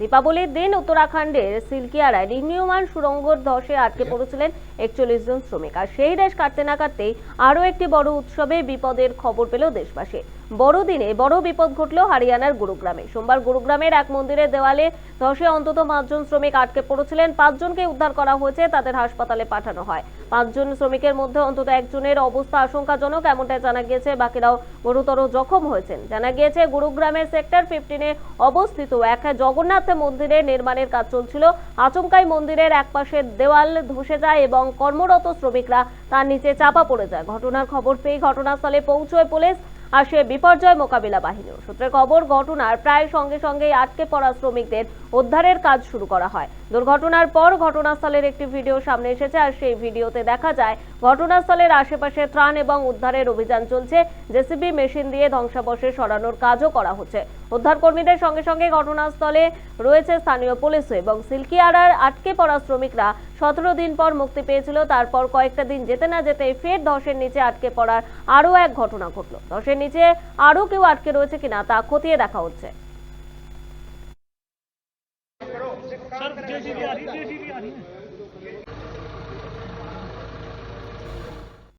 দীপাবলির দিন উত্তরাখণ্ডের সিলকিয়ারায় নির্মীয়মান সুরঙ্গর ধসে আটকে পড়েছিলেন একচল্লিশ জন শ্রমিক। আর সেই দেশ কাটতে না কাটতেই আরও একটি বড় উৎসবে বিপদের খবর পেল দেশবাসী। বড়দিনে বড় বিপদ ঘটল হরিয়ানার গুরুগ্রামে। সোমবার গুরুগ্রামের এক মন্দিরের দেওয়ালে ধসে অন্তত পাঁচজন শ্রমিক আটকে পড়েছিলেন। পাঁচজনকে উদ্ধার করা হয়েছে, তাদের হাসপাতালে পাঠানো হয়। পাঁচজন শ্রমিকের মধ্যে অন্তত একজনের অবস্থা আশঙ্কাজনক, এমনটাই জানা গিয়েছে। বাকিরাও গুরুতর জখম হয়েছেন। জানা গিয়েছে, গুরুগ্রামের সেক্টর ফিফটিনে অবস্থিত এক জগন্নাথ মন্দিরে নির্মাণের কাজ চলছিল। আচমকাই মন্দিরের একপাশের দেওয়াল ধসে যায় এবং কর্মরত শ্রমিকরা তার নিচে চাপা পড়ে যায়। ঘটনার খবর পেয়ে ঘটনাস্থলে পৌঁছয় পুলিশ। আসে বিপর্যয় মোকাবিলা বাহিনীও সূত্রে খবর, ঘটনার প্রায় সঙ্গে সঙ্গেই আটকে পড়া শ্রমিকদের উদ্ধারের কাজ শুরু করা হয়। দুর্ঘটনার পর ঘটনাস্থলের একটি ভিডিও সামনে এসেছে আর সেই ভিডিওতে দেখা যায়, ঘটনাস্থলের আশেপাশে ত্রাণ এবং উদ্ধারের অভিযান চলছে। জেসিবি মেশিন দিয়ে ধ্বংসাবশেষ সরানোর কাজও করা হচ্ছে। উদ্ধার কর্মীদের সঙ্গে সঙ্গে ঘটনাস্থলে রয়েছে স্থানীয় পুলিশও এবং সিলকিয়ারার আটকে পড়া শ্রমিকরা সতেরো দিন পর মুক্তি পেয়েছিল তারপর কয়েকটা দিন যেতে না যেতে ফের ধসের নিচে আটকে পড়ার আরও এক ঘটনা ঘটলো ধসের নিচে আরও কেউ আটকে রয়েছে কিনা তা খতিয়ে দেখা হচ্ছে सर जेसीबी आ रही जेसीबी आ रही है